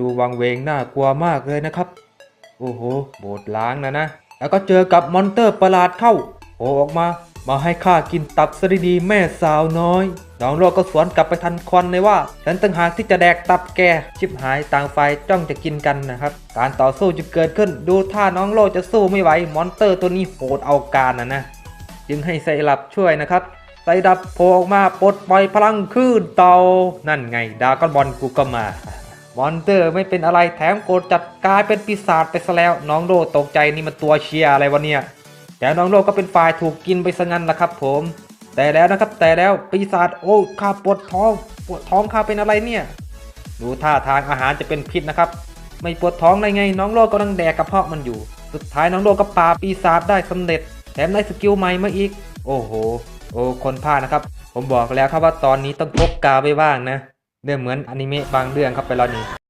ดูวังเวงน่ากลัวมากเลยนะครับ โอ้โห โบดล้างนะนะ แล้วก็เจอกับมอนเตอร์ประหลาดเข้าโผล่ออกมา มาให้ข้ากินตับสริดีแม่สาวน้อย น้องโลกก็สวนกลับไปทันควันเลยว่า ฉันตั้งหากที่จะแดกตับแก ชิบหายต่างฝ่ายจ้องจะกินกันนะครับ การต่อสู้จะเกิดขึ้น ดูท่าน้องโลกจะสู้ไม่ไหว มอนเตอร์ตัวนี้โหดเอาการนะนะ จึงให้ไซรัปช่วยนะครับไซดับโผล่ออกมาปลดปล่อยพลังคลื่นเตา นั่นไงดาก้อนบอลกูก็มา มอนเตอร์ไม่เป็นอะไรแถมโกรธจัดกลายเป็นปีศาจไปซะแล้ว น้องโดตกใจนี่มันตัวเชียอะไรวะเนี่ยแต่น้องโดก็เป็นฝ่ายถูกกินไปซะงั้นละครับ ผม แต่แล้วนะครับแต่แล้วปีศาจโอ้ข้าปวดท้องปวดท้องข้าเป็นอะไรเนี่ยดูท่าทางอาหารจะเป็นพิษนะครับ ไม่ปวดท้องได้ไง น้องโลกกำลังแดกกระเพาะมันอยู่ สุดท้ายน้องโลกก็ปราบปีศาจได้สำเร็จ แถมได้สกิลใหม่มาอีก โอ้โห โอ้คนพลาดนะครับ ผมบอกแล้วครับว่าตอนนี้ต้องพกกาไว้บ้างนะ เรื่องเหมือนอนิเมะบางเรื่องครับไปแล้วนี่